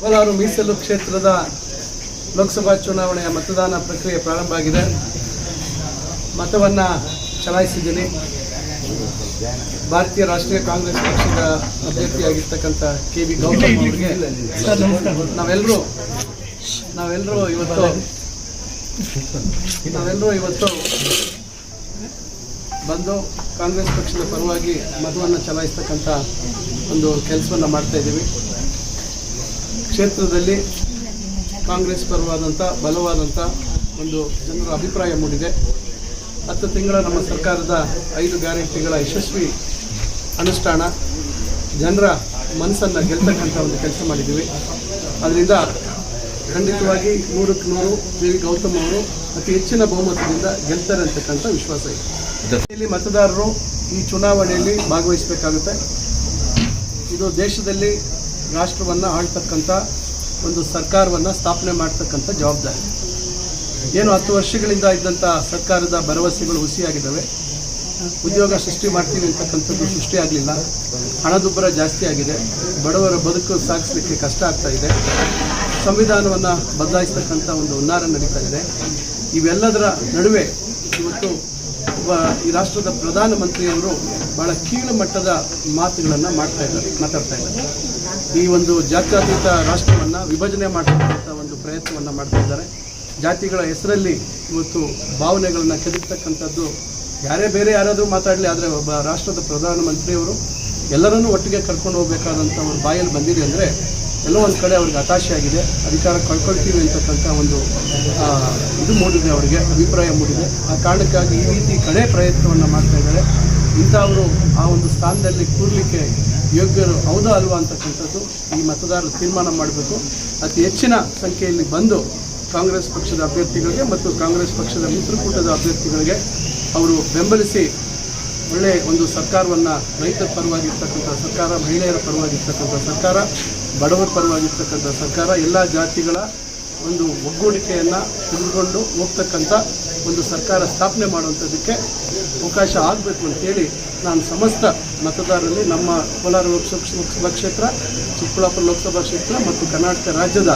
ಕೋಲಾರ ಮೀಸಲು ಕ್ಷೇತ್ರದ ಲೋಕಸಭಾ ಚುನಾವಣೆಯ ಮತದಾನ ಪ್ರಕ್ರಿಯೆ ಪ್ರಾರಂಭ ಆಗಿದೆ. ಮತವನ್ನು ಚಲಾಯಿಸಿದ್ದೀನಿ. ಭಾರತೀಯ ರಾಷ್ಟ್ರೀಯ ಕಾಂಗ್ರೆಸ್ ಪಕ್ಷದ ಅಭ್ಯರ್ಥಿಯಾಗಿರ್ತಕ್ಕಂಥ ಕೆ ವಿ ಗೌತಮ್ ಅವರಿಗೆ ನಾವೆಲ್ಲರೂ ನಾವೆಲ್ಲರೂ ಇವತ್ತು ನಾವೆಲ್ಲರೂ ಇವತ್ತು ಬಂದು ಕಾಂಗ್ರೆಸ್ ಪಕ್ಷದ ಪರವಾಗಿ ಮತವನ್ನು ಚಲಾಯಿಸ್ತಕ್ಕಂಥ ಒಂದು ಕೆಲಸವನ್ನು ಮಾಡ್ತಾ ಇದ್ದೀವಿ. ಕ್ಷೇತ್ರದಲ್ಲಿ ಕಾಂಗ್ರೆಸ್ ಪರವಾದಂಥ ಬಲವಾದಂಥ ಒಂದು ಜನರ ಅಭಿಪ್ರಾಯ ಮೂಡಿದೆ. ಹತ್ತು ತಿಂಗಳ ನಮ್ಮ ಸರ್ಕಾರದ ಐದು ಗ್ಯಾರಂಟಿಗಳ ಯಶಸ್ವಿ ಅನುಷ್ಠಾನ. ಜನರ ಮನಸ್ಸನ್ನು ಗೆಲ್ತಕ್ಕಂಥ ಒಂದು ಕೆಲಸ ಮಾಡಿದ್ದೀವಿ. ಅದರಿಂದ ಖಂಡಿತವಾಗಿ ನೂರಕ್ಕೆ ನೂರು ವಿ ಗೌತಮ್ ಅವರು ಅತಿ ಹೆಚ್ಚಿನ ಬಹುಮತದಿಂದ ಗೆಲ್ತಾರೆ ಅಂತಕ್ಕಂಥ ವಿಶ್ವಾಸ ಇದೆ. ಇಲ್ಲಿ ಮತದಾರರು ಈ ಚುನಾವಣೆಯಲ್ಲಿ ಭಾಗವಹಿಸಬೇಕಾಗುತ್ತೆ. ಇದು ದೇಶದಲ್ಲಿ ರಾಷ್ಟ್ರವನ್ನು ಆಳ್ತಕ್ಕಂಥ ಒಂದು ಸರ್ಕಾರವನ್ನು ಸ್ಥಾಪನೆ ಮಾಡ್ತಕ್ಕಂಥ ಜವಾಬ್ದಾರಿ. ಏನು ಹತ್ತು ವರ್ಷಗಳಿಂದ ಇದ್ದಂಥ ಸರ್ಕಾರದ ಭರವಸೆಗಳು ಹುಸಿಯಾಗಿದ್ದಾವೆ. ಉದ್ಯೋಗ ಸೃಷ್ಟಿ ಮಾಡ್ತೀವಿ ಅಂತಕ್ಕಂಥದ್ದು ಸೃಷ್ಟಿಯಾಗಲಿಲ್ಲ ಹಣದುಬ್ಬರ ಜಾಸ್ತಿ ಆಗಿದೆ. ಬಡವರ ಬದುಕು ಸಾಗಿಸಲಿಕ್ಕೆ ಕಷ್ಟ ಆಗ್ತಾ ಇದೆ. ಸಂವಿಧಾನವನ್ನು ಬದಲಾಯಿಸ್ತಕ್ಕಂಥ ಒಂದು ಹುನ್ನಾರ ನಡೀತಾ ಇದೆ. ಇವೆಲ್ಲದರ ನಡುವೆ ಇವತ್ತು ಈ ರಾಷ್ಟ್ರದ ಪ್ರಧಾನಮಂತ್ರಿಯವರು ಬಹಳ ಕೀಳು ಮಟ್ಟದ ಮಾತುಗಳನ್ನು ಮಾಡ್ತಾ ಇದ್ದಾರೆ, ಮಾತಾಡ್ತಾ ಇದ್ದಾರೆ. ಈ ಒಂದು ಜಾತ್ಯತೀತ ರಾಷ್ಟ್ರವನ್ನು ವಿಭಜನೆ ಮಾಡತಕ್ಕಂಥ ಒಂದು ಪ್ರಯತ್ನವನ್ನು ಮಾಡ್ತಾ ಇದ್ದಾರೆ. ಜಾತಿಗಳ ಹೆಸರಲ್ಲಿ ಇವತ್ತು ಭಾವನೆಗಳನ್ನು ಕೆದಕ್ತಕ್ಕಂಥದ್ದು ಯಾರೇ ಬೇರೆ ಯಾರಾದರೂ ಮಾತಾಡಲಿ, ಆದರೆ ಒಬ್ಬ ರಾಷ್ಟ್ರದ ಪ್ರಧಾನಮಂತ್ರಿಯವರು ಎಲ್ಲರನ್ನೂ ಒಟ್ಟಿಗೆ ಕರ್ಕೊಂಡು ಹೋಗಬೇಕಾದಂಥ ಒಂದು ಬಾಯಲ್ಲಿ ಬಂದಿದೆ ಅಂದರೆ ಎಲ್ಲೋ ಒಂದು ಕಡೆ ಅವ್ರಿಗೆ ಹತಾಶೆ ಆಗಿದೆ. ಅಧಿಕಾರ ಕಳ್ಕೊಳ್ತೀವಿ ಅಂತಕ್ಕಂಥ ಒಂದು ಇದು ಮೂಡಿದೆ ಅವರಿಗೆ, ಅಭಿಪ್ರಾಯ ಮೂಡಿದೆ. ಆ ಕಾರಣಕ್ಕಾಗಿ ಈ ರೀತಿ ಕಡೆ ಪ್ರಯತ್ನವನ್ನು ಮಾಡ್ತಾ ಇದ್ದಾರೆ. ಇಂಥವರು ಆ ಒಂದು ಸ್ಥಾನದಲ್ಲಿ ಕೂರಲಿಕ್ಕೆ ಯೋಗ್ಯರು ಹೌದಾ ಅಲ್ವಾ ಅಂತಕ್ಕಂಥದ್ದು ಈ ಮತದಾರರು ತೀರ್ಮಾನ ಮಾಡಬೇಕು. ಅತಿ ಹೆಚ್ಚಿನ ಸಂಖ್ಯೆಯಲ್ಲಿ ಬಂದು ಕಾಂಗ್ರೆಸ್ ಪಕ್ಷದ ಅಭ್ಯರ್ಥಿಗಳಿಗೆ ಮತ್ತು ಕಾಂಗ್ರೆಸ್ ಪಕ್ಷದ ಮಿತ್ರಕೂಟದ ಅಭ್ಯರ್ಥಿಗಳಿಗೆ ಅವರು ಬೆಂಬಲಿಸಿ ಒಳ್ಳೆಯ ಒಂದು ಸರ್ಕಾರವನ್ನು ರೈತರ ಪರವಾಗಿರ್ತಕ್ಕಂಥ ಸರ್ಕಾರ, ಮಹಿಳೆಯರ ಪರವಾಗಿರ್ತಕ್ಕಂಥ ಸರ್ಕಾರ, ಬಡವರ ಪರವಾಗಿರ್ತಕ್ಕಂಥ ಸರ್ಕಾರ, ಎಲ್ಲ ಜಾತಿಗಳ ಒಂದು ಒಗ್ಗೂಡಿಕೆಯನ್ನು ತೆಗೆದುಕೊಂಡು ಹೋಗ್ತಕ್ಕಂಥ ಒಂದು ಸರ್ಕಾರ ಸ್ಥಾಪನೆ ಮಾಡುವಂಥದ್ದಕ್ಕೆ ಅವಕಾಶ ಆಗಬೇಕು ಅಂತೇಳಿ ನಾನು ಸಮಸ್ತ ಮತದಾರರಲ್ಲಿ ನಮ್ಮ ಕೋಲಾರ ಲೋಕಸಭಾ ಕ್ಷೇತ್ರ, ಚಿಕ್ಕಬಳ್ಳಾಪುರ ಲೋಕಸಭಾ ಕ್ಷೇತ್ರ ಮತ್ತು ಕರ್ನಾಟಕ ರಾಜ್ಯದ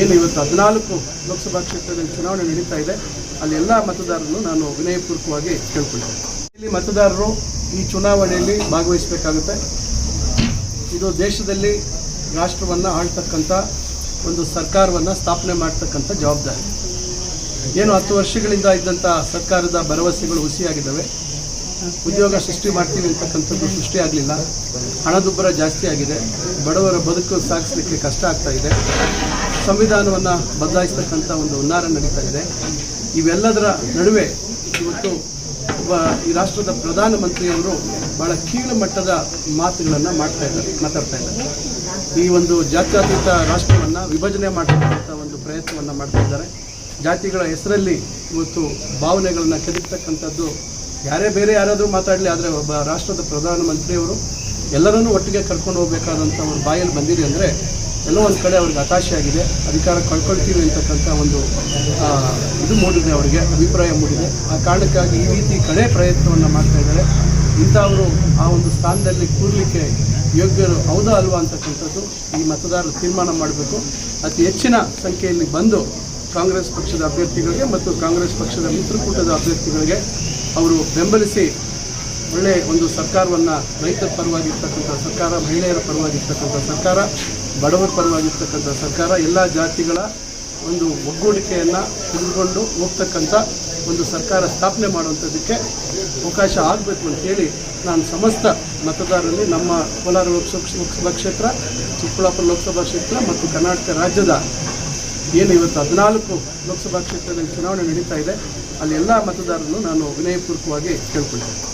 ಏನು ಇವತ್ತು ಹದಿನಾಲ್ಕು ಲೋಕಸಭಾ ಕ್ಷೇತ್ರದಲ್ಲಿ ಚುನಾವಣೆ ನಡೀತಾ ಇದೆ, ಅಲ್ಲಿ ಎಲ್ಲ ಮತದಾರರನ್ನು ನಾನು ವಿನಯಪೂರ್ವಕವಾಗಿ ಕೇಳ್ಕೊಳ್ತೇನೆ. ಮತದಾರರು ಈ ಚುನಾವಣೆಯಲ್ಲಿ ಭಾಗವಹಿಸಬೇಕಾಗುತ್ತೆ. ಇದು ದೇಶದಲ್ಲಿ ರಾಷ್ಟ್ರವನ್ನು ಆಳ್ತಕ್ಕಂಥ ಒಂದು ಸರ್ಕಾರವನ್ನು ಸ್ಥಾಪನೆ ಮಾಡ್ತಕ್ಕಂಥ ಜವಾಬ್ದಾರಿ. ಏನು ಹತ್ತು ವರ್ಷಗಳಿಂದ ಇದ್ದಂಥ ಸರ್ಕಾರದ ಭರವಸೆಗಳು ಹುಸಿಯಾಗಿದ್ದಾವೆ. ಉದ್ಯೋಗ ಸೃಷ್ಟಿ ಮಾಡ್ತೀವಿ ಅಂತಕ್ಕಂಥದ್ದು ಸೃಷ್ಟಿಯಾಗಲಿಲ್ಲ ಹಣದುಬ್ಬರ ಜಾಸ್ತಿ ಆಗಿದೆ. ಬಡವರ ಬದುಕು ಸಾಗಿಸಲಿಕ್ಕೆ ಕಷ್ಟ ಆಗ್ತಾ ಇದೆ. ಸಂವಿಧಾನವನ್ನು ಬದಲಾಯಿಸ್ತಕ್ಕಂಥ ಒಂದು ಹುನ್ನಾರ ನಡೀತಾ ಇದೆ. ಇವೆಲ್ಲದರ ನಡುವೆ ಇವತ್ತು ಈ ರಾಷ್ಟ್ರದ ಪ್ರಧಾನಮಂತ್ರಿಯವರು ಬಹಳ ಕೀಳು ಮಟ್ಟದ ಮಾತುಗಳನ್ನು ಮಾಡ್ತಾ ಇದ್ದಾರೆ, ಮಾತಾಡ್ತಾ ಇದ್ದಾರೆ. ಈ ಒಂದು ಜಾತ್ಯತೀತ ರಾಷ್ಟ್ರವನ್ನು ವಿಭಜನೆ ಮಾಡತಕ್ಕಂಥ ಒಂದು ಪ್ರಯತ್ನವನ್ನು ಮಾಡ್ತಾ ಇದ್ದಾರೆ. ಜಾತಿಗಳ ಹೆಸರಲ್ಲಿ ಇವತ್ತು ಭಾವನೆಗಳನ್ನು ಕೆದಕ್ತಕ್ಕಂಥದ್ದು ಯಾರೇ ಬೇರೆ ಯಾರಾದರೂ ಮಾತಾಡಲಿ, ಆದರೆ ಒಬ್ಬ ರಾಷ್ಟ್ರದ ಪ್ರಧಾನಮಂತ್ರಿಯವರು ಎಲ್ಲರನ್ನೂ ಒಟ್ಟಿಗೆ ಕರ್ಕೊಂಡು ಹೋಗಬೇಕಾದಂಥ ಒಂದು ಬಾಯಲ್ಲಿ ಬಂದಿದೆ ಅಂದರೆ ಎಲ್ಲೋ ಒಂದು ಕಡೆ ಅವ್ರಿಗೆ ಹತಾಶೆ ಆಗಿದೆ. ಅಧಿಕಾರ ಕಳ್ಕೊಳ್ತೀವಿ ಅಂತಕ್ಕಂಥ ಒಂದು ಇದು ಮೂಡಿದೆ ಅವರಿಗೆ, ಅಭಿಪ್ರಾಯ ಮೂಡಿದೆ. ಆ ಕಾರಣಕ್ಕಾಗಿ ಈ ರೀತಿ ಕಡೆ ಪ್ರಯತ್ನವನ್ನು ಮಾಡ್ತಾ ಇದ್ದಾರೆ. ಇಂಥವರು ಆ ಒಂದು ಸ್ಥಾನದಲ್ಲಿ ಕೂರಲಿಕ್ಕೆ ಯೋಗ್ಯರು ಹೌದಾ ಅಲ್ವಾ ಅಂತಕ್ಕಂಥದ್ದು ಈ ಮತದಾರರು ತೀರ್ಮಾನ ಮಾಡಬೇಕು. ಅತಿ ಹೆಚ್ಚಿನ ಸಂಖ್ಯೆಯಲ್ಲಿ ಬಂದು ಕಾಂಗ್ರೆಸ್ ಪಕ್ಷದ ಅಭ್ಯರ್ಥಿಗಳಿಗೆ ಮತ್ತು ಕಾಂಗ್ರೆಸ್ ಪಕ್ಷದ ಮಿತ್ರಕೂಟದ ಅಭ್ಯರ್ಥಿಗಳಿಗೆ ಅವರು ಬೆಂಬಲಿಸಿ ಒಳ್ಳೆಯ ಒಂದು ಸರ್ಕಾರವನ್ನು ರೈತರ ಪರವಾಗಿರ್ತಕ್ಕಂಥ ಸರ್ಕಾರ, ಮಹಿಳೆಯರ ಪರವಾಗಿರ್ತಕ್ಕಂಥ ಸರ್ಕಾರ ಬಡವರ ಪರವಾಗಿರ್ತಕ್ಕಂಥ ಸರ್ಕಾರ ಎಲ್ಲ ಜಾತಿಗಳ ಒಂದು ಒಗ್ಗೂಡಿಕೆಯನ್ನು ತೆಗೆದುಕೊಂಡು ಹೋಗ್ತಕ್ಕಂಥ ಒಂದು ಸರ್ಕಾರ ಸ್ಥಾಪನೆ ಮಾಡುವಂಥದ್ದಕ್ಕೆ ಅವಕಾಶ ಆಗಬೇಕು ಅಂತೇಳಿ ನಾನು ಸಮಸ್ತ ಮತದಾರರಲ್ಲಿ ನಮ್ಮ ಕೋಲಾರ ಲೋಕಸಭಾ ಕ್ಷೇತ್ರ, ಚಿಕ್ಕಬಳ್ಳಾಪುರ ಲೋಕಸಭಾ ಕ್ಷೇತ್ರ ಮತ್ತು ಕರ್ನಾಟಕ ರಾಜ್ಯದ ಏನು ಇವತ್ತು ಹದಿನಾಲ್ಕು ಲೋಕಸಭಾ ಕ್ಷೇತ್ರದಲ್ಲಿ ಚುನಾವಣೆ ನಡೀತಾ ಇದೆ, ಅಲ್ಲಿ ಎಲ್ಲ ಮತದಾರರನ್ನು ನಾನು ವಿನಯಪೂರ್ವಕವಾಗಿ ಕೇಳ್ಕೊಳ್ತೇನೆ.